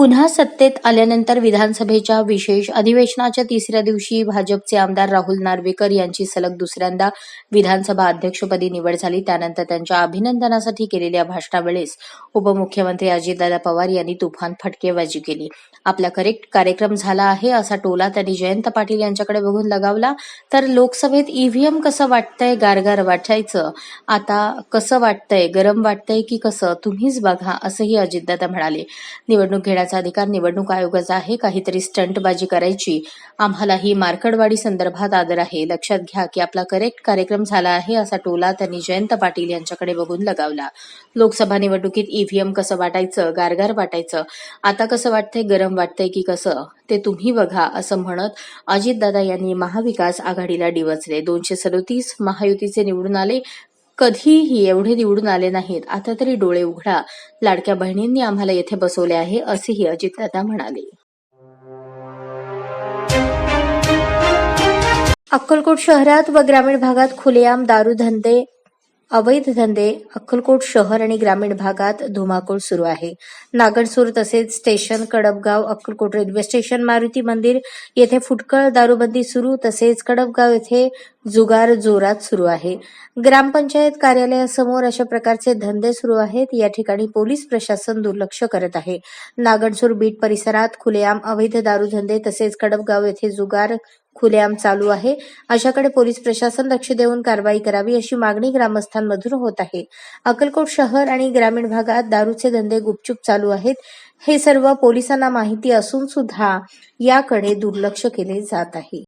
पुन्हा सत्तेत आल्यानंतर विधानसभेच्या विशेष अधिवेशनाच्या तिसऱ्या दिवशी भाजपचे आमदार राहुल नार्वेकर यांची सलग दुसऱ्यांदा विधानसभा अध्यक्षपदी निवड झाली. त्यानंतर त्यांच्या अभिनंदनासाठी केलेल्या भाषणावेळेस उपमुख्यमंत्री अजितदादा पवार यांनी तुफान फटकेबाजी केली. आपला करेक्ट कार्यक्रम झाला आहे असा टोला त्यांनी जयंत पाटील यांच्याकडे बघून लगावला. तर लोकसभेत ईव्हीएम कसं वाटतंय गारगार वाटायचं? आता कसं वाटतंय गरम वाटतंय की कसं? तुम्हीच बघा असंही अजितदादा म्हणाले. निवडणूक घेण्याचा अधिकार निवडणूक आयोगाचा आहे. काहीतरी स्टंटबाजी करायची. आम्हालाही मार्कडवाडी संदर्भात आदर आहे. लक्षात घ्या की आपला करेक्ट कार्यक्रम झाला आहे असा टोला त्यांनी जयंत पाटील यांच्याकडे बघून लगावला. लोकसभा निवडणुकीत ईव्हीएम कसं वाटायचं? गारगार वाटायचं. आता कसं वाटतंय? गरम वाटतंय की कसं? ते तुम्ही बघा असं म्हणत अजितदादा यांनी महाविकास आघाडीला डिवचले. दोनशे सदोतीस महायुतीचे निवडून आले. कधीही एवढे निवडून आले नाहीत. आता तरी डोळे उघडा. लाडक्या बहिणींनी आम्हाला येथे बसवले आहे असेही अजितदादा म्हणाले. अक्कलकोट शहरात व ग्रामीण भागात खुलेआम दारू धंदे अवैध धंदे अक्कलकोट शहर आणि ग्रामीण भागात धुमाकूळ सुरू आहे. नागणसूर तसेच station Kadapgaon Akkalkot railway station Maruti मंदिर येथे फुटकळ दारूबंदी सुरू तसेच कडपगाव येथे जुगार जोरात सुरू आहे. ग्रामपंचायत कार्यालयासमोर अशा प्रकारचे धंदे सुरू आहेत या ठिकाणी पोलीस प्रशासन दुर्लक्ष करत आहे. नागणसूर बीट परिसरात खुलेआम अवैध दारू धंदे तसेच कडपगाव येथे जुगार खुलेआम चालू आहे. अशाकडे पोलीस प्रशासन लक्ष देऊन कारवाई करावी अशी मागणी ग्रामस्थांमधून होत आहे. अक्कलकोट शहर आणि ग्रामीण भागात दारूचे धंदे गुपचूप चालू आहेत. हे सर्व पोलिसांना माहिती असून सुद्धा याकडे दुर्लक्ष केले जात आहे.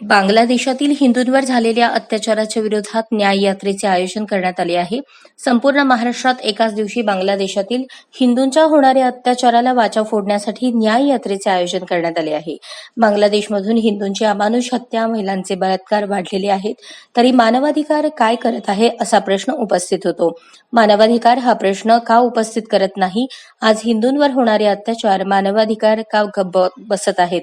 बांगलादेशातील हिंदूंवर झालेल्या अत्याचाराच्या विरोधात न्याय यात्रेचे आयोजन करण्यात आले आहे. संपूर्ण महाराष्ट्रात एकाच दिवशी बांगलादेशातील हिंदूंच्या होणाऱ्या अत्याचाराला वाचा फोडण्यासाठी न्याय यात्रेचे आयोजन करण्यात आले आहे. बांगलादेशमधून हिंदूंची अमानुष हत्या महिलांचे बलात्कार वाढलेले आहेत. तरी मानवाधिकार काय करत आहे असा प्रश्न उपस्थित होतो. मानवाधिकार हा प्रश्न का उपस्थित करत नाही? आज हिंदूंवर होणारे अत्याचार मानवाधिकार का गप्प बसत आहेत?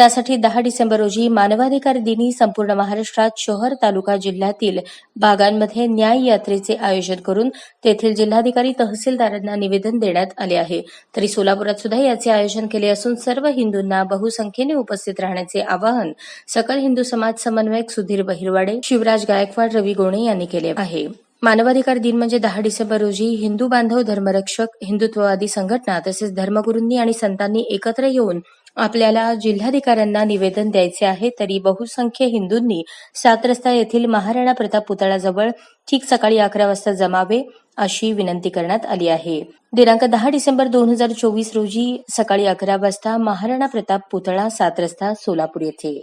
त्यासाठी दहा डिसेंबर रोजी मानवाधिकार दिनी संपूर्ण महाराष्ट्रात शहर तालुका जिल्ह्यातील भागांमध्ये न्याय यात्रेचे आयोजन करून तेथील जिल्हाधिकारी तहसीलदारांना निवेदन देण्यात आले आहे. तरी सोलापुरात सुद्धा याचे आयोजन केले असून सर्व हिंदूंना बहुसंख्येने उपस्थित राहण्याचे आवाहन सकल हिंदू समाज समन्वयक सुधीर बहिरवाडे शिवराज गायकवाड रवी गोणे यांनी केले आहे. मानवाधिकार दिन म्हणजे दहा डिसेंबर रोजी हिंदू बांधव धर्मरक्षक हिंदुत्ववादी संघटना तसेच धर्मगुरूंनी आणि संतांनी एकत्र येऊन आपल्याला जिल्हाधिकाऱ्यांना निवेदन द्यायचे आहे तरी बहुसंख्य हिंदूंनी सात रस्ता येथील महाराणा प्रताप पुतळ्याजवळ ठीक सकाळी अकरा वाजता जमावे अशी विनंती करण्यात आली आहे. दिनांक दहा डिसेंबर दोन हजार चोवीस रोजी सकाळी अकरा वाजता महाराणा प्रताप पुतळा सात रस्ता सोलापूर येथे.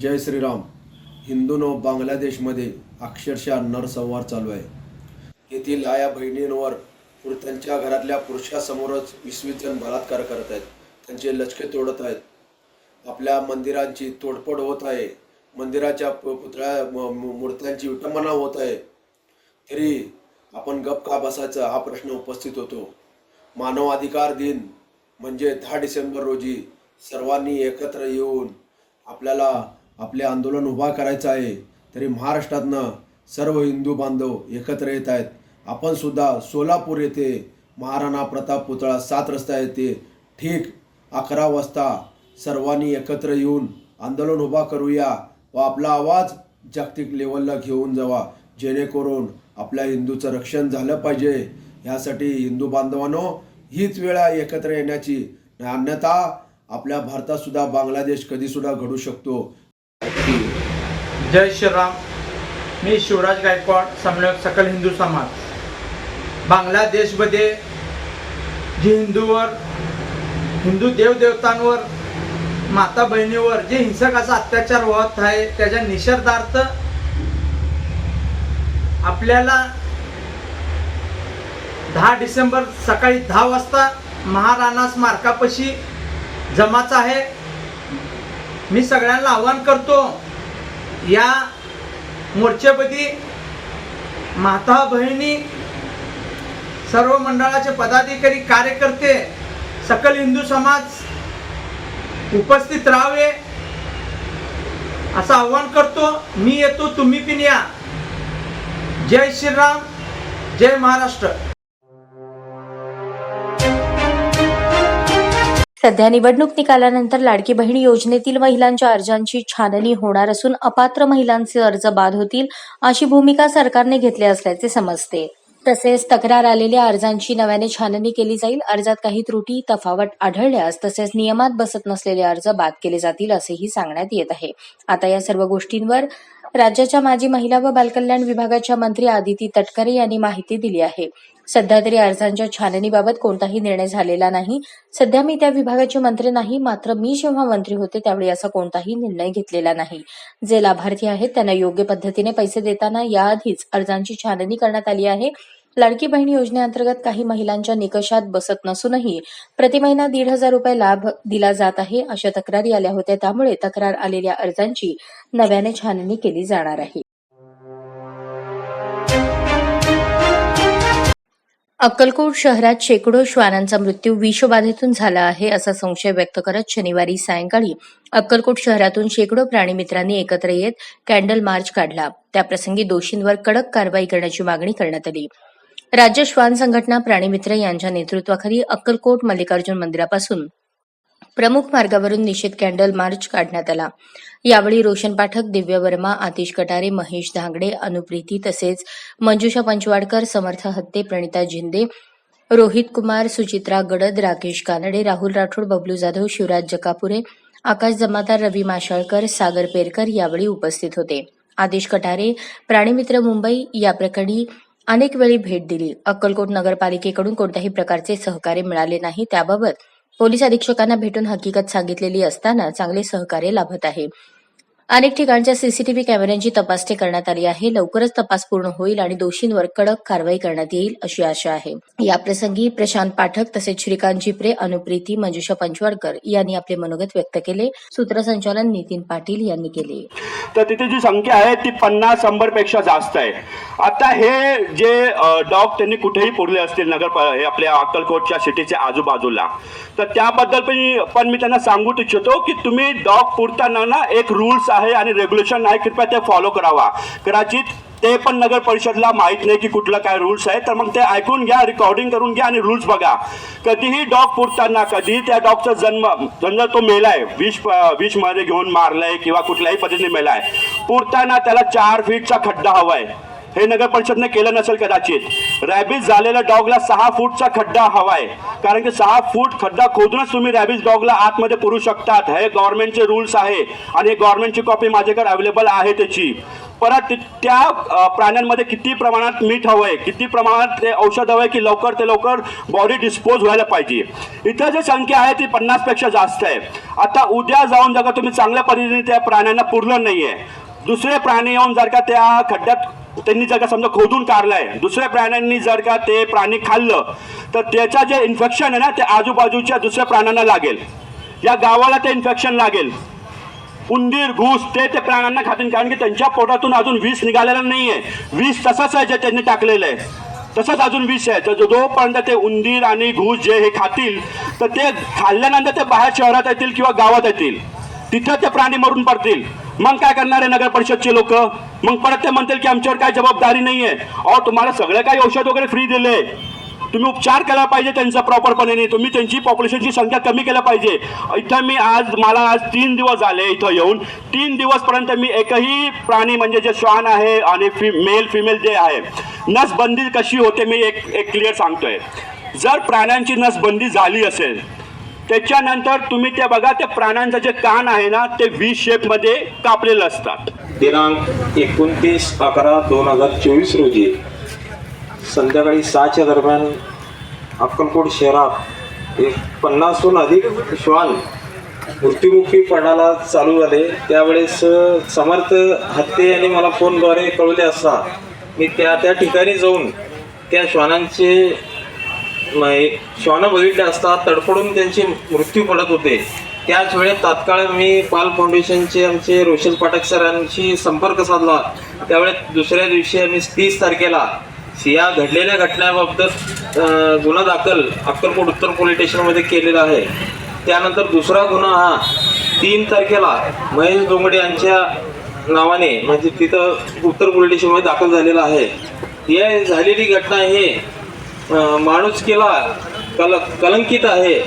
जय श्रीराम. हिंदूनो बांगलादेशमध्ये अक्षरशः नरसंवार चालू आहे. येथील आया बहिणींवर त्यांच्या घरातल्या पुरुषासमोरच विश्वीजन बलात्कार करत आहेत. त्यांचे लचके तोडत आहेत. आपल्या मंदिरांची तोडफोड होत आहे. मंदिराच्या पुतळ्या म- मूर्त्यांची विटंबना होत आहे. तरी आपण गप का बसायचा हा प्रश्न उपस्थित होतो. मानवाधिकार दिन म्हणजे दहा डिसेंबर रोजी सर्वांनी एकत्र येऊन आपल्याला आपले आंदोलन उभा करायचं आहे. तरी महाराष्ट्रातनं सर्व हिंदू बांधव एकत्र येत आहेत. आपण सुद्धा सोलापूर येथे महाराणा प्रताप पुतळा सात रस्ता येथे ठीक अकरा वाजता सर्वांनी एकत्र येऊन आंदोलन उभा करूया व आपला आवाज जागतिक लेवलला घेऊन जावा जेणेकरून आपल्या हिंदूचं रक्षण झालं पाहिजे. ह्यासाठी हिंदू बांधवांनो हीच वेळा एकत्र येण्याची. अन्यथा आपल्या भारतातसुद्धा बांगलादेश कधीसुद्धा घडू शकतो. जय श्रीराम. मी शिवराज गायकवाड समन्वयक सकल हिंदू समाज. बांगलादेशमध्ये जे हिंदूवर हिंदू देवदेवतांवर माता बहिणीवर जे हिंसक असा अत्याचार होत आहे त्याच्या निषेधार्थ आपल्याला दहा डिसेंबर सकाळी दहा वाजता महाराणा स्मारकापाशी जमाचा आहे. मी सगळ्यांना आवाहन करतो या मोर्चेपदी माता बहिणी सर्व मंडळाचे पदाधिकारी कार्यकर्ते सकल हिंदू समाज उपस्थित राहावे असं आवाहन करतो. मी येतो तुम्ही पण या. जय श्रीराम जय महाराष्ट्र. सध्या निवडणूक निकालानंतर लाडकी बहीण योजनेतील महिलांच्या अर्जांची छाननी होणार असून अपात्र महिलांचे अर्ज बाद होतील अशी भूमिका सरकारने घेतली असल्याचे समजते. तसेच तक्रार आलेल्या अर्जांची नव्याने छाननी केली जाईल. अर्जात काही त्रुटी तफावत आढळल्यास तसेच नियमात बसत नसलेले अर्ज बाद केले जातील असेही सांगण्यात येत आहे. आता या सर्व गोष्टींवर राज्याच्या माजी महिला व बालकल्याण विभागाच्या मंत्री आदिती तटकरे यांनी माहिती दिली आहे. सध्या तरी अर्जांच्या छाननीबाबत कोणताही निर्णय झालेला नाही. सध्या मी त्या विभागाचे मंत्री नाही मात्र मी जेव्हा मंत्री होते त्यावेळी असा कोणताही निर्णय घेतलेला नाही. जे लाभार्थी आहेत त्यांना योग्य पद्धतीने पैसे देताना याआधीच अर्जांची छाननी करण्यात आली आहे. लाडकी बहीण योजनेअंतर्गत काही महिलांच्या निकषात बसत नसूनही प्रति महिना दीड हजार रुपये लाभ दिला जात आहे अशा तक्रारी आल्या होत्या. त्यामुळे तक्रार आलेल्या अर्जांची नव्याने छाननी केली जाणार आहे. अक्कलकोट शहरात शेकडो श्वानांचा मृत्यू विषबाधेतून झाला आहे असा संशय व्यक्त करत शनिवारी सायंकाळी अक्कलकोट शहरातून शेकडो प्राणीमित्रांनी एकत्र येत कॅन्डल मार्च काढला. त्याप्रसंगी दोषींवर कडक कारवाई करण्याची मागणी करण्यात आली. राज्य श्वान संघटना प्राणीमित्र यांच्या नेतृत्वाखाली अक्कलकोट मल्लिकार्जुन मंदिरापासून प्रमुख मार्गावरून निषेध कॅन्डल मार्च काढण्यात आला. यावेळी रोशन पाठक दिव्य वर्मा आतिश कटारे महेश धांगडे अनुप्रीती तसेच मंजुषा पंचवाडकर समर्थ हत्ते प्रणिता जिंदे रोहित कुमार सुचित्रा गडद राकेश कानडे राहुल राठोड बबलू जाधव शिवराज जकापुरे आकाश जमादार रवी माशाळकर सागर पेरकर यावेळी उपस्थित होते. आदेश कटारे प्राणीमित्र मुंबई या प्रकरणी अनेक वेळी भेट दिली. अक्कलकोट नगरपालिकेकडून कोणत्याही प्रकारचे सहकार्य मिळाले नाही. त्याबाबत पोलीस अधीक्षकांना भेटून हकीकत सांगितलेली असताना चांगले सहकार्य लाभत आहे. अनेक ठिकाणच्या सीसीटीव्ही कॅमेऱ्यांची तपासणी करण्यात आली आहे. लवकरच तपास पूर्ण होईल आणि दोषींवर कडक कारवाई करण्यात येईल अशी आशा आहे. याप्रसंगी प्रशांत पाठक तसेच श्रीकांत जिप्रे अनुप्रीती मंजुषा पंचवाडकर यांनी आपले मनोगत व्यक्त केले. सूत्रसंचालन नितीन पाटील यांनी केले. तर तिथे जी संख्या आहे ती पन्नास शंभरपेक्षा जास्त आहे. आता हे जे डॉग त्यांनी कुठेही पुरले असतील नगर हे आपल्या अक्कलकोटच्या सिटीच्या आजूबाजूला. तर त्याबद्दल पण पण मी त्यांना सांगू इच्छितो की तुम्ही डॉग पुरताना ना एक रूल्स आहे आणि रेग्युलेशन आहे कृपया ते फॉलो करावा. कदाचित ते पण नगर परिषदला माहीत नाही की कुठलं काय रूल्स आहे तर मग ते ऐकून घ्या रेकॉर्डिंग करून घ्या आणि रूल्स बघा. कधीही डॉग पुरताना कधीही त्या डॉगचा जन्म जन्म तो मेलाय. विष विषमध्ये घेऊन मारलाय किंवा कुठल्याही पद्धतीने मेलाय. पुरताना त्याला चार फीटचा खड्डा हवाय. हे नगर परिषदने केलं नसेल कदाचित. रॅबीज झालेल्या डॉगला सहा फूटचा खड्डा हवाय. कारण की सहा फूट खड्डा खोदूनच तुम्ही रॅबीज डॉगला आतमध्ये पुरू शकतात. हे गव्हर्नमेंटचे रूल्स आहे आणि गव्हर्नमेंटची कॉपी माझ्याकडे अवेलेबल आहे त्याची. परत त्या प्राण्यांमध्ये किती प्रमाणात मीठ हवंय किती प्रमाणात ते औषध हवंय की लवकर ते लवकर बॉडी डिस्पोज व्हायला पाहिजे. इथं जी संख्या आहे ती पन्नासपेक्षा जास्त आहे. आता उद्या जाऊन जर का तुम्ही चांगल्या पद्धतीने त्या प्राण्यांना पुरलं नाही आहे दुसरे प्राणी येऊन जर का त्या खड्ड्यात त्यांनी जर का समजा खोदून काढलाय दुसऱ्या प्राण्यांनी जर का ते प्राणी खाल्लं तर त्याचं जे इन्फेक्शन आहे ना ते आजूबाजूच्या दुसऱ्या प्राण्यांना लागेल. या गावाला ते इन्फेक्शन लागेल. उंदीर घूस ते ते प्राण्यांना खातील कारण की त्यांच्या पोटातून अजून विष निघालेलं आहे विष तसंच आहे जे त्यांनी टाकलेलं आहे. तसंच अजून विष आहे. तर जोपर्यंत ते उंदीर आणि घूस जे हे खातील तर ते खाल्ल्यानंतर ते बाहेर शहरात येतील किंवा गावात येतील. तिथं ते प्राणी मरून पडतील. मग काय करणार आहे नगर परिषदचे लोक? मग परत ते म्हणतील की आमच्यावर काय जबाबदारी नाहीये. अहो तुम्हाला सगळं काही औषध वगैरे फ्री दिले तुम्ही उपचार केला पाहिजे त्यांचा प्रॉपरपणे तुम्ही त्यांची पॉप्युलेशनची संख्या कमी केल्या पाहिजे. इथं मी आज मला आज तीन दिवस झाले इथं येऊन. तीन दिवसपर्यंत मी एकही प्राणी म्हणजे जे श्वान आहे आणि फि मेल फिमेल जे आहे नसबंदी कशी होते मी एक एक क्लिअर सांगतोय. जर प्राण्यांची नसबंदी झाली असेल त्याच्यानंतर तुम्ही ते बघा त्या प्राण्यांचं जे कान आहे ना ते व्ही शेपमध्ये कापलेलं असतात. दिनांक एकोणतीस अकरा दोन हजार चोवीस रोजी संध्याकाळी सहाच्या दरम्यान अक्कलकोट शहरात एक पन्नासहून अधिक श्वान मृत्युमुखी पडायला चालू झाले. त्यावेळेस समर्थ हत्ते यांनी मला फोनद्वारे कळवले असता मी त्या त्या ठिकाणी जाऊन त्या श्वानांचे श्वानं बघितले असता तडफडून त्यांचे मृत्यू पडत होते. त्याच वेळेत तात्काळ मी पाल फाउंडेशनचे आमचे रोशन पाठक सरांशी संपर्क साधला. त्यावेळेस दुसऱ्या दिवशी आम्ही तीस तारखेला या घडलेल्या घटनेबाबत गुन्हा दाखल अक्कलकोट उत्तर पोलीस स्टेशनमध्ये केलेला आहे. त्यानंतर दुसरा गुन्हा हा तीन तारखेला महेश डोंगडे यांच्या नावाने म्हणजे तिथं उत्तर पोलीस स्टेशनमध्ये दाखल झालेला आहे. या झालेली घटना हे माणुसकीला कल कलंकित आहे.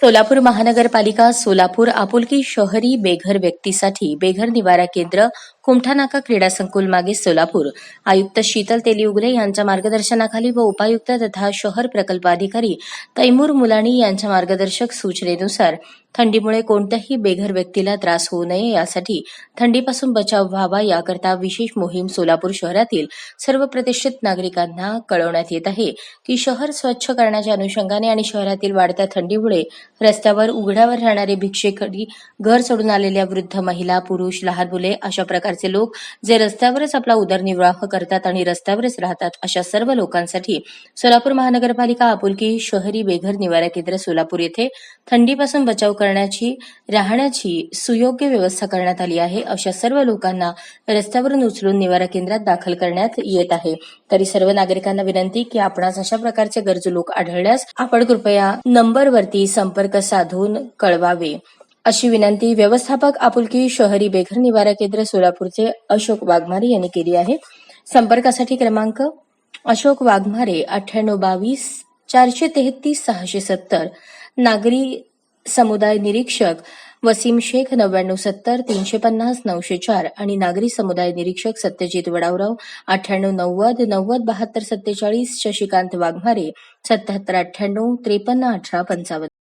सोलापूर महानगरपालिका सोलापूर आपुलकी शहरी बेघर व्यक्तीसाठी बेघर निवारा केंद्र कुमठानाका क्रीडा संकुल मागे सोलापूर. आयुक्त शीतल तेलिउगले यांच्या मार्गदर्शनाखाली व उपायुक्त तथा शहर प्रकल्प अधिकारी तैमूर मुलाणी यांच्या मार्गदर्शक सूचनेनुसार थंडीमुळे कोणत्याही बेघर व्यक्तीला त्रास होऊ नये यासाठी थंडीपासून बचाव व्हावा याकरता विशेष मोहीम सोलापूर शहरातील सर्व प्रतिष्ठित नागरिकांना कळवण्यात येत आहे की शहर स्वच्छ करण्याच्या अनुषंगाने आणि शहरातील वाढत्या थंडीमुळे रस्त्यावर उघड्यावर राहणारे भिक्षेकरी घर सोडून आलेल्या वृद्ध महिला पुरुष लहान मुले अशा प्रकारचे लोक जे रस्त्यावरच आपला उदरनिर्वाह करतात आणि रस्त्यावरच राहतात अशा सर्व लोकांसाठी सोलापूर महानगरपालिका आपुलकी शहरी बेघर निवारा केंद्र सोलापूर येथे थंडीपासून बचाव करण्याची राहण्याची सुयोग्य व्यवस्था करण्यात आली आहे. अशा सर्व लोकांना रस्त्यावरून उचलून निवारा केंद्रात दाखल करण्यात येत आहे. तरी सर्व नागरिकांना विनंती की आपणास अशा प्रकारचे गरजू लोक आढळल्यास आपण कृपया नंबरवरती संपर्क साधून कळवावे. अशी विनंती व्यवस्थापक आपुलकी शहरी बेघर निवारा केंद्र सोलापूरचे अशोक वाघमारे यांनी केली आहे. संपर्कासाठी क्रमांक अशोक वाघमारे अठ्ठ्याण्णव बावीस चारशे तेहतीस सहाशे सत्तर. नागरी समुदाय निरीक्षक वसीम शेख नव्याण्णव सत्तर तीनशे पन्नास नऊशे चार आणि नागरी समुदाय निरीक्षक सत्यजित वडावराव अठ्ठ्याण्णव नव्वद नव्वद बहात्तर सत्तेचाळीस शशिकांत वाघमारे सत्याहत्तर अठ्ठ्याण्णव त्रेपन्न अठरा पंचावन्न.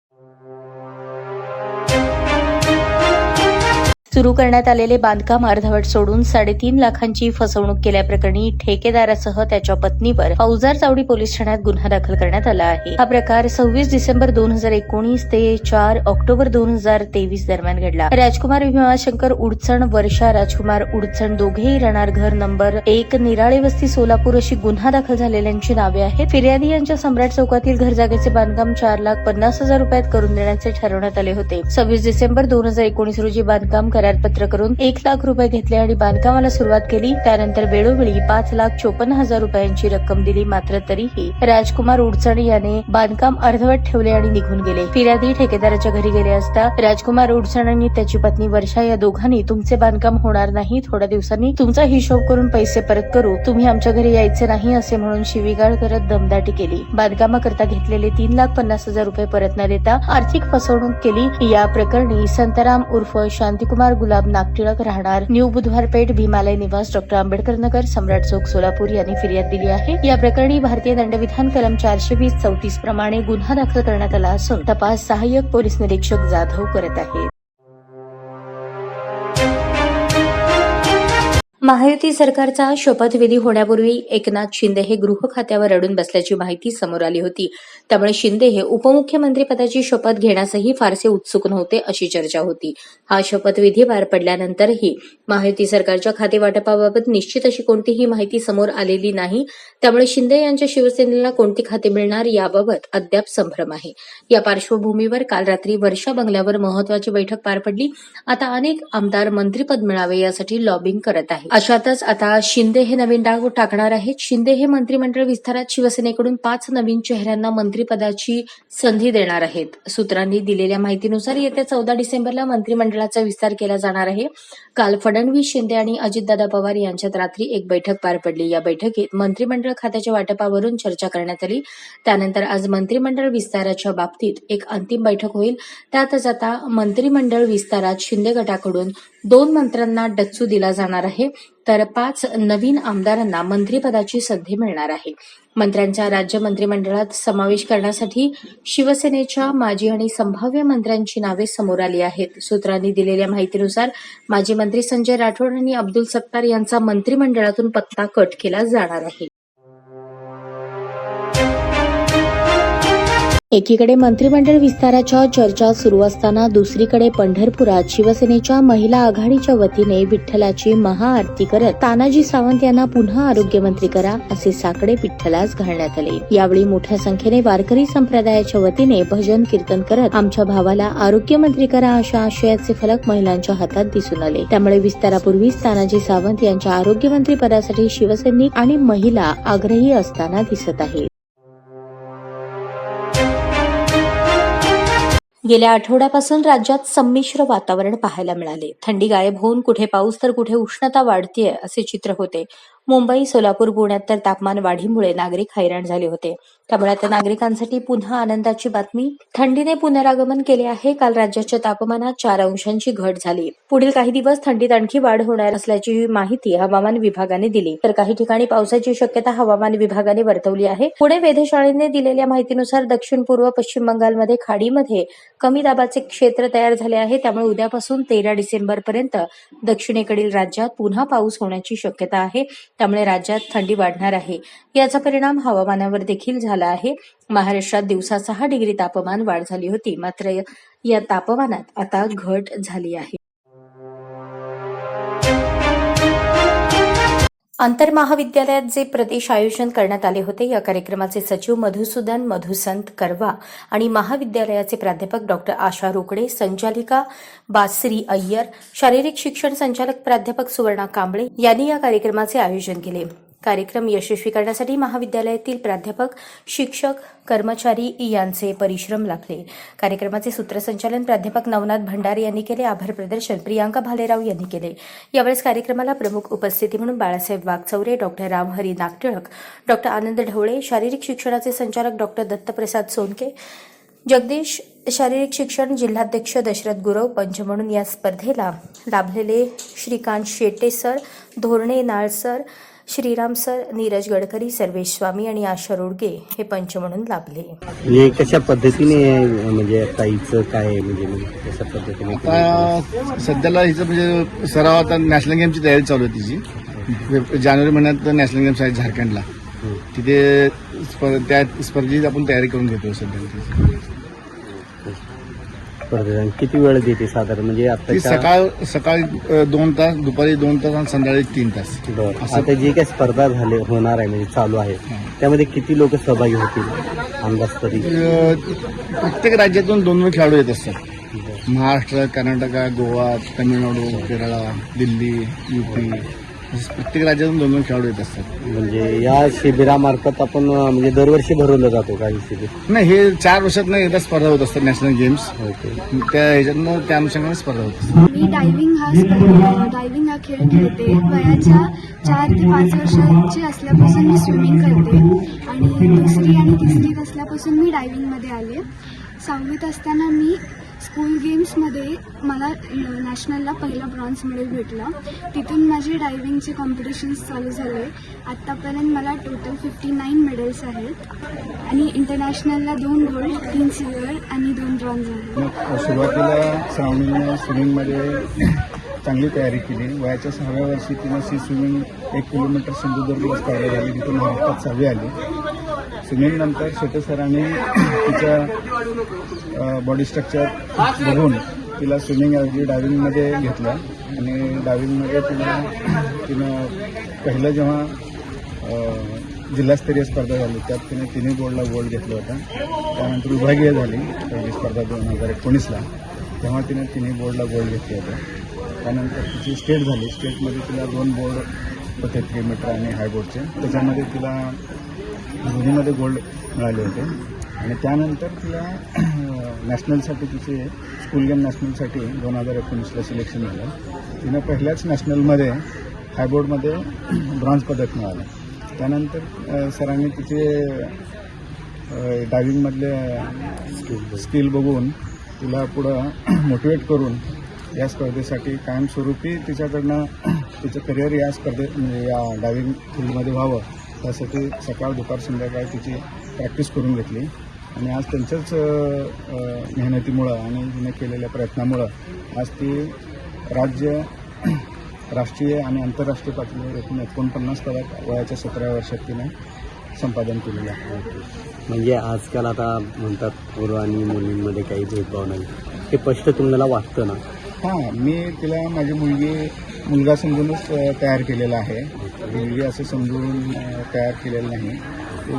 सुरू करण्यात आलेले बांधकाम अर्धवट सोडून साडेतीन लाखांची फसवणूक केल्याप्रकरणी ठेकेदारासह त्याच्या पत्नीवर फौजार चावडी पोलीस ठाण्यात गुन्हा दाखल करण्यात आला आहे. हा प्रकार सव्वीस डिसेंबर दोन हजार एकोणीस ते चार ऑक्टोबर दोन हजार तेवीस दरम्यान घडला. राजकुमार भीमाशंकर उडचण वर्षा राजकुमार उडचण दोघेही राहणार घर नंबर एक निराळे वस्ती सोलापूर अशी गुन्हा दाखल झालेल्यांची नावे आहेत. फिर्यादी यांच्या सम्राट चौकातील घर जागेचे बांधकाम चार लाख पन्नास हजार रुपयात करून देण्याचे ठरवण्यात आले होते. सव्वीस डिसेंबर दोन हजार एकोणीस रोजी बांधकाम करारपत्र करून एक लाख रुपये घेतले आणि बांधकामाला सुरुवात केली. त्यानंतर वेळोवेळी पाच लाख चोपन्न हजार रुपयांची रक्कम दिली. मात्र तरीही राजकुमार उडचण याने बांधकाम अर्धवट ठेवले आणि निघून गेले. फिर्यादी ठेकेदाराच्या घरी गेले असता राजकुमार उडचण आणि त्याची पत्नी वर्षा या दोघांनी तुमचे बांधकाम होणार नाही. थोड्या दिवसांनी तुमचा हिशोब करून पैसे परत करू. तुम्ही आमच्या घरी यायचे नाही असे म्हणून शिवीगाळ करत दमदाटी केली. बांधकामाकरता घेतलेले तीन लाख पन्नास हजार रुपये परत न देता आर्थिक फसवणूक केली. या प्रकरणी संतराम उर्फ शांतिकुमार गुलाब नागटिळक राहणार. न्यू बुधवार पेठ भीमालय निवास डॉक्टर आंबेडकर नगर सम्राट चौक सोलापूर यांनी फिर्याद दिली आहे. या प्रकरणी भारतीय दंडविधान कलम चारशे वीस चौतीस प्रमाणे गुन्हा दाखल करण्यात आला असून तपास सहाय्यक पोलीस निरीक्षक जाधव करत आहेत. महायुती सरकारचा शपथविधी होण्यापूर्वी एकनाथ शिंदे हे गृह खात्यावर अडून बसल्याची माहिती समोर आली होती. त्यामुळे शिंदे हे उपमुख्यमंत्री पदाची शपथ घेण्यासही फारसे उत्सुक नव्हते अशी चर्चा होती. हा शपथविधी पार पडल्यानंतरही महायुती सरकारच्या खातेवाटपाबाबत निश्चित अशी कोणतीही माहिती समोर आलेली नाही. त्यामुळे शिंदे यांच्या शिवसेनेला कोणती खाते मिळणार याबाबत अद्याप संभ्रम आहे. या पार्श्वभूमीवर काल रात्री वर्षा बंगल्यावर महत्वाची बैठक पार पडली. आता अनेक आमदार मंत्रीपद मिळावे यासाठी लॉबिंग करत आहेत. अशातच आता शिंदे हे नवीन डाग टाकणार आहेत. शिंदे हे मंत्रिमंडळ विस्तारात शिवसेनेकडून पाच नवीन चेहऱ्यांना मंत्रिपदाची संधी देणार आहेत. सूत्रांनी दिलेल्या माहितीनुसार येत्या चौदा डिसेंबरला मंत्रिमंडळाचा विस्तार केला जाणार आहे. काल फडणवीस शिंदे आणि अजितदादा पवार यांच्यात रात्री एक बैठक पार पडली. या बैठकीत मंत्रिमंडळ खात्याच्या वाटपावरून चर्चा करण्यात आली. त्यानंतर आज मंत्रिमंडळ विस्ताराच्या बाबतीत एक अंतिम बैठक होईल. त्यातच आता मंत्रिमंडळ विस्तारात शिंदे गटाकडून दोन मंत्र्यांना डच्चू दिला जाणार आहे. तर पाच नवीन आमदारांना मंत्रिपदाची संधी मिळणार आहे. मंत्र्यांच्या राज्य मंत्रिमंडळात समावेश करण्यासाठी शिवसेनेच्या माजी आणि संभाव्य मंत्र्यांची नावे समोर आली आहेत. सूत्रांनी दिलेल्या माहितीनुसार माजी मंत्री संजय राठोड आणि अब्दुल सत्तार यांचा मंत्रिमंडळातून पत्ता कट केला जाणार आहे. एकीकडे मंत्रिमंडळ विस्ताराच्या चर्चा सुरू असताना दुसरीकडे पंढरपुरात शिवसेनेच्या महिला आघाडीच्या वतीने विठ्ठलाची महाआरती करत तानाजी सावंत यांना पुन्हा आरोग्यमंत्री करा असे साकडे विठ्ठलास घालण्यात आले. यावेळी मोठ्या संख्येने वारकरी संप्रदायाच्या वतीने भजन कीर्तन करत आमच्या भावाला आरोग्यमंत्री करा अशा आशयाचे फलक महिलांच्या हातात दिसून आले. त्यामुळे विस्तारापूर्वीच तानाजी सावंत यांच्या आरोग्यमंत्री पदासाठी शिवसैनिक आणि महिला आग्रही असताना दिसत आहेत. गेल्या आठवड्यापासून राज्यात संमिश्र वातावरण पाहायला मिळाले. थंडी गायब होऊन कुठे पाऊस तर कुठे उष्णता वाढतीये असे चित्र होते. मुंबई सोलापूर पुण्यात तर तापमान वाढीमुळे नागरिक हैराण झाले होते. त्यामुळे आता नागरिकांसाठी पुन्हा आनंदाची बातमी. थंडीने पुनरागमन केले आहे. काल राज्याच्या तापमानात चार अंशांची घट झाली. पुढील काही दिवस थंडीत आणखी वाढ होणार असल्याची माहिती हवामान विभागाने दिली. तर काही ठिकाणी पावसाची शक्यता हवामान विभागाने वर्तवली आहे. पुणे वेधशाळेने दिलेल्या माहितीनुसार दक्षिण पूर्व पश्चिम बंगालमध्ये खाडीमध्ये कमी दाबाचे क्षेत्र तयार झाले आहे. त्यामुळे उद्यापासून तेरा डिसेंबर पर्यंत दक्षिणेकडील राज्यात पुन्हा पाऊस होण्याची शक्यता आहे. त्यामुळे राज्यात थंडी वाढणार आहे. याचा परिणाम हवामानावर देखील झाला आहे. महाराष्ट्रात दिवसा सहा डिग्री तापमान वाढ झाली होती. मात्र या तापमानात आता घट झाली आहे. आंतरमहाविद्यालयात जे प्रदेश आयोजन करण्यात आले होते या कार्यक्रमाचे सचिव मधुसूदन मधुसंत करवा आणि महाविद्यालयाचे प्राध्यापक डॉक्टर आशा रोकडे संचालिका बासरी अय्यर शारीरिक शिक्षण संचालक प्राध्यापक सुवर्णा कांबळे यांनी या कार्यक्रमाचे आयोजन केले. कार्यक्रम यशस्वी करण्यासाठी महाविद्यालयातील प्राध्यापक शिक्षक कर्मचारी यांचे परिश्रम लागले कार्यक्रमाचे सूत्रसंचालन प्राध्यापक नवनाथ भंडारे यांनी केले. आभार प्रदर्शन प्रियांका भालेराव यांनी केले. यावेळेस कार्यक्रमाला प्रमुख उपस्थिती म्हणून बाळासाहेब वाघचौरे डॉक्टर रामहरी नागटिळक डॉक्टर आनंद ढवळे शारीरिक शिक्षणाचे संचालक डॉक्टर दत्तप्रसाद सोनके जगदीश शारीरिक शिक्षण जिल्हाध्यक्ष दशरथ गुरव पंच म्हणून या स्पर्धेला लाभलेले Shrikant Shete sir Dhorane Nal sir Shriram sir Neeraj Gadkari Sarvesh Swami आणि आशा रोडगे हे पंच म्हणून लाभले. म्हणजे कशा पद्धतीने म्हणजे ताईचं काय आहे? म्हणजे कशा पद्धतीने आता सध्याला हिचं म्हणजे सराव आता नॅशनल गेमची तयारी चालू आहे तिची. जानेवारी महिन्यात नॅशनल गेम्स आहे झारखंडला. तिथे त्या स्पर्धेची आपण तयारी करून घेतो सध्या. स्पर्धेत किती वेळ देते साधारण? म्हणजे ती आता सकाळ सकाळी दोन तास दुपारी दोन तास आणि संध्याकाळी तीन तास. असं- आता जी काही स्पर्धा झाले होणार आहे म्हणजे चालू आहे त्यामध्ये किती लोक सहभागी होतील? अंदाज तरी. अ, प्रत्येक राज्यातून दोन दोन खेळाडू येत असतात. महाराष्ट्र कर्नाटक गोवा तमिळनाडू केरळ दिल्ली युपी प्रत्येक राज्यातून दोन दोन खेळाडू येत असतात. म्हणजे या शिबिरामार्फत आपण अं, म्हणजे दरवर्षी भरवलं जातो काही शिबिर? नाही हे चार वर्षात एकदा स्पर्धा होत असतात नॅशनल गेम्स. ओके. त्या ह्याच्यातनं त्या अनुषंगाने स्पर्धा होत असतात. मी डायव्हिंग हा स्पर्धा डायव्हिंग हा खेळ खेळते. वयाच्या चार ते पाच वर्षाची असल्यापासून मी स्विमिंग करते. आणि दुसरी आणि तिसरीत असल्यापासून मी डायव्हिंगमध्ये आले. सहावीत असताना मी स्कूल गेम्समध्ये मला नॅशनलला पहिला ब्रॉन्झ मेडल भेटला. तिथून माझे डायव्हिंगचे कॉम्पिटिशन्स चालू झाले. आत्तापर्यंत मला टोटल फिफ्टी नाईन मेडल्स आहेत. आणि इंटरनॅशनलला दोन गोल्ड तीन सिल्वर आणि दोन ब्रॉन्झ आहेत. सुरुवातीला श्रावणीनं स्विमिंगमध्ये चांगली तयारी केली. वयाच्या सहाव्या वर्षी तिनं सी स्विमिंग एक किलोमीटर सिंधुदुर्ग स्पर्धा झाली. तिथून महाराष्ट्रात सहावी आली. स्विमिंग नंतर शेटे सरांनी तिच्या बॉडी स्ट्रक्चर बघून तिला स्विमिंग ऐवजी डायव्हिंगमध्ये घेतलं. आणि डायविंगमध्ये तिला तिनं पहिलं जेव्हा जिल्हास्तरीय स्पर्धा झाली त्यात तिने तिन्ही बोर्डला गोल्ड घेतलं होतं. त्यानंतर विभागीय झाली पहिली स्पर्धा दोन हजार एकोणीसला. तेव्हा तिने तिन्ही बोर्डला गोल्ड घेतलं होतं. त्यानंतर तिची स्टेट झाली. स्टेटमध्ये तिला दोन बोर्ड होते थ्री मीटर आणि हाय बोर्डचे त्याच्यामध्ये तिला दोन्हीमध्ये गोल्ड मिळाले होते. आणि त्यानंतर तिला नॅशनलसाठी तिचे स्कूल गेम नॅशनलसाठी दोन हजार एकोणीसला सिलेक्शन झालं. तिनं पहिल्याच नॅशनलमध्ये हायबोर्डमध्ये ब्रॉन्झ पदक मिळालं. त्यानंतर सरांनी तिचे डायव्हिंगमधले स्किल बघून. तिला पुढं मोटिवेट करून या स्पर्धेसाठी कायमस्वरूपी तिच्याकडनं तिचं करिअर या स्पर्धेत म्हणजे या डायव्हिंग फील्डमध्ये व्हावं. त्यासाठी सकाळ दुपार संध्याकाळ तिची प्रॅक्टिस करून घेतली. आणि आज त्यांच्याच मेहनतीमुळं आणि तिने केलेल्या प्रयत्नामुळं आज ती राज्य राष्ट्रीय आणि आंतरराष्ट्रीय पातळीवर एकूण एकोणपन्नास पदक वयाच्या सतराव्या वर्षात तिने संपादन केलेलं आहे. म्हणजे आजकाल आता म्हणतात पोरं आणि मुलींमध्ये काही भेदभाव नाही. हे स्पष्ट तुम्हाला वाटतं ना? हां मी तिला माझी मुलगी मुलगा समजूनच तयार केलेला आहे. मुलगी असं समजून तयार केलेलं नाही.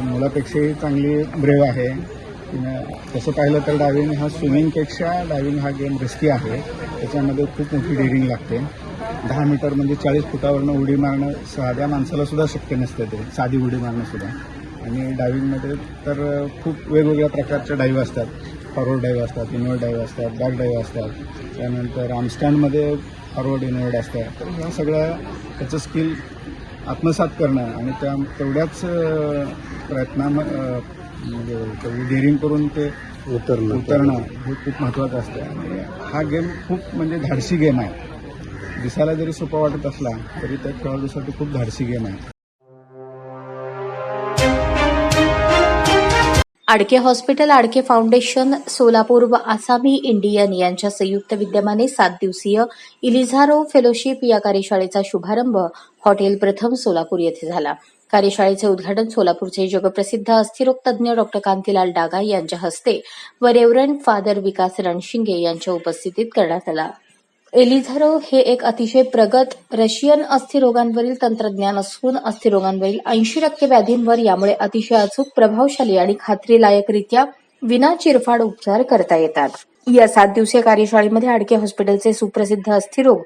मुलापेक्षाही चांगली ब्रेव आहे. तसं पाहिलं तर डायविंग हा स्विमिंगपेक्षा डायविंग हा गेम रिस्की आहे. त्याच्यामध्ये खूप मोठी डेअरिंग लागते. दहा मीटर म्हणजे चाळीस फुटावरनं उडी मारणं साध्या माणसाला सुद्धा शक्य नसते ते. साधी उडी मारणं सुद्धा. आणि डायविंगमध्ये तर खूप वेगवेगळ्या प्रकारच्या डाईव्ह असतात. फॉरवर्ड डाईव्ह असतात इनवर्ड डाईव्ह असतात बॅक डाईव्ह असतात. त्यानंतर आर्मस्टँडमध्ये फॉरवर्ड इनवर्ड असतात तर ह्या सगळ्या त्याचं स्किल आत्मसात करणं आणि त्या तेवढ्याच प्रयत्ना म्हणजे तेवढी डेअरिंग करून ते उतरणं. उतरणं हे खूप महत्त्वाचं असतं. आणि हा गेम खूप म्हणजे धाडसी गेम आहे. दिसायला जरी सोपा वाटत असला तरी त्या खेळाडूसाठी खूप धाडसी गेम आहे. आडके हॉस्पिटल आडके फाउंडेशन सोलापूर व आसामी इंडियन यांच्या संयुक्त विद्यमाने सात दिवसीय इलिझारो फेलोशिप या कार्यशाळेचा शुभारंभ हॉटेल प्रथम सोलापूर येथे झाला. कार्यशाळेचे उद्घाटन सोलापूरचे जगप्रसिद्ध अस्थिरोगतज्ञ डॉक्टर कांतीलाल डागा यांच्या हस्ते व रेव्हरंड फादर विकास रणशिंगे यांच्या उपस्थितीत करण्यात आला. एलिझारो हे एक अतिशय प्रगत रशियन अस्थिरोगांवरील तंत्रज्ञान असून अस्थिरोगांवरील ऐंशी टक्के व्याधींवर यामुळे अतिशय अचूक प्रभावशाली आणि खात्रीलायकरित्या विना चिरफाड उपचार करता येतात. या सात दिवसीय कार्यशाळेमध्ये आडके हॉस्पिटलचे सुप्रसिद्ध अस्थिरोग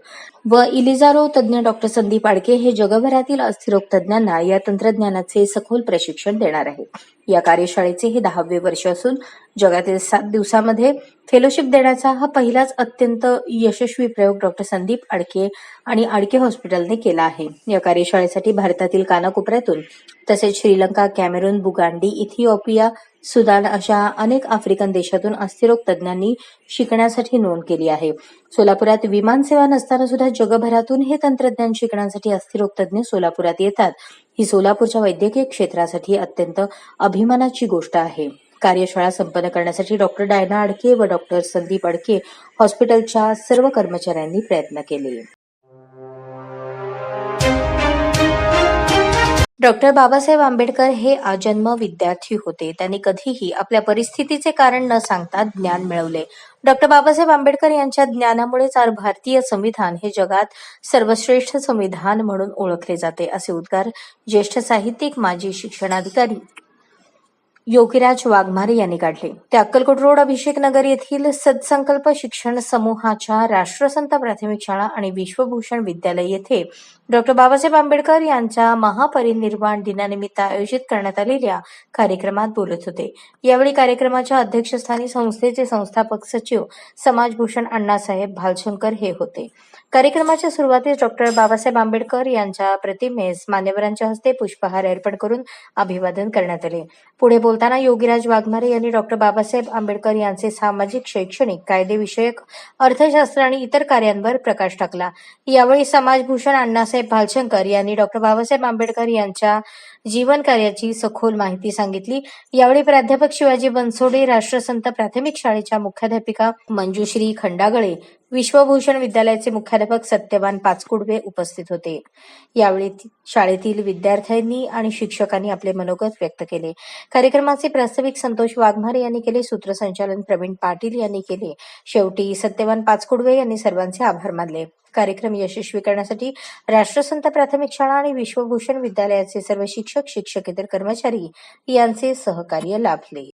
व इलिझारो तज्ज्ञ डॉक्टर संदीप आडके हे जगभरातील अस्थिरोग तज्ज्ञांना या तंत्रज्ञानाचे सखोल प्रशिक्षण देणार आहेत. या कार्यशाळेचे हे दहावे वर्ष असून जगातील सात दिवसामध्ये फेलोशिप देण्याचा हा पहिलाच अत्यंत यशस्वी प्रयोग डॉक्टर संदीप आडके आणि आडके हॉस्पिटलने केला आहे. या कार्यशाळेसाठी भारतातील कानाकोपऱ्यातून तसेच श्रीलंका कॅमेरून बुगांडी इथिओपिया सुदान अशा अनेक आफ्रिकन देशातून अस्थिरोग तज्ज्ञांनी शिकण्यासाठी नोंद केली आहे. सोलापुरात विमान सेवा नसताना सुद्धा जगभरातून हे तंत्रज्ञान शिकण्यासाठी अस्थिरोग तज्ज्ञ सोलापुरात येतात. ही सोलापूरच्या वैद्यकीय क्षेत्रासाठी अत्यंत अभिमानाची गोष्ट आहे. कार्यशाळा संपन्न करण्यासाठी डॉक्टर डायना अडके व डॉक्टर संदीप अडके हॉस्पिटलच्या सर्व कर्मचाऱ्यांनी प्रयत्न केले. डॉक्टर बाबासाहेब आंबेडकर हे आजन्म विद्यार्थी होते. त्यांनी कधीही आपल्या परिस्थितीचे कारण न सांगता ज्ञान मिळवले. डॉक्टर बाबासाहेब आंबेडकर यांच्या ज्ञानामुळेच आज भारतीय संविधान हे जगात सर्वश्रेष्ठ संविधान म्हणून ओळखले जाते असे उद्गार ज्येष्ठ साहित्यिक माजी शिक्षणाधिकारी योगीराज वाघमारे यांनी काढले. ते अक्कलकोट रोड अभिषेक नगर येथील सत्संकल्प शिक्षण समूहाच्या राष्ट्रसंत प्राथमिक शाळा आणि विश्वभूषण विद्यालय येथे डॉक्टर बाबासाहेब आंबेडकर यांच्या महापरिनिर्वाण दिनानिमित्त आयोजित करण्यात आलेल्या कार्यक्रमात बोलत होते. यावेळी कार्यक्रमाच्या अध्यक्षस्थानी संस्थेचे संस्थापक सचिव समाजभूषण अण्णासाहेब भालशंकर हे होते. कार्यक्रमाच्या सुरुवातीस डॉक्टर बाबासाहेब आंबेडकर यांच्या प्रतिमेस मान्यवरांच्या हस्ते पुष्पहार अर्पण करून अभिवादन करण्यात आले. पुढे बोलताना योगीराज वाघमारे यांनी डॉक्टर बाबासाहेब आंबेडकर यांचे सामाजिक शैक्षणिक कायदेविषयक अर्थशास्त्र आणि इतर कार्यांवर प्रकाश टाकला. यावेळी समाजभूषण अण्णासाहेब भालशंकर यांनी डॉक्टर बाबासाहेब आंबेडकर यांच्या जीवन कार्याची सखोल माहिती सांगितली. यावेळी प्राध्यापक शिवाजी बनसोडे राष्ट्रसंत प्राथमिक शाळेच्या मुख्याध्यापिका मंजुश्री खंडागळे विश्वभूषण विद्यालयाचे मुख्याध्यापक सत्यवान पाचकुडवे उपस्थित होते. यावेळी शाळेतील विद्यार्थ्यांनी आणि शिक्षकांनी आपले मनोगत व्यक्त केले. कार्यक्रमाचे प्रास्ताविक संतोष वाघमारे यांनी केले सूत्रसंचालन प्रवीण पाटील यांनी केले. शेवटी सत्यवान पाचकुडवे यांनी सर्वांचे आभार मानले. कार्यक्रम यशस्वी करण्यासाठी राष्ट्रसंत प्राथमिक शाळा आणि विश्वभूषण विद्यालयाचे सर्व शिक्षक शिक्षकेतर कर्मचारी यांचे सहकार्य लाभले.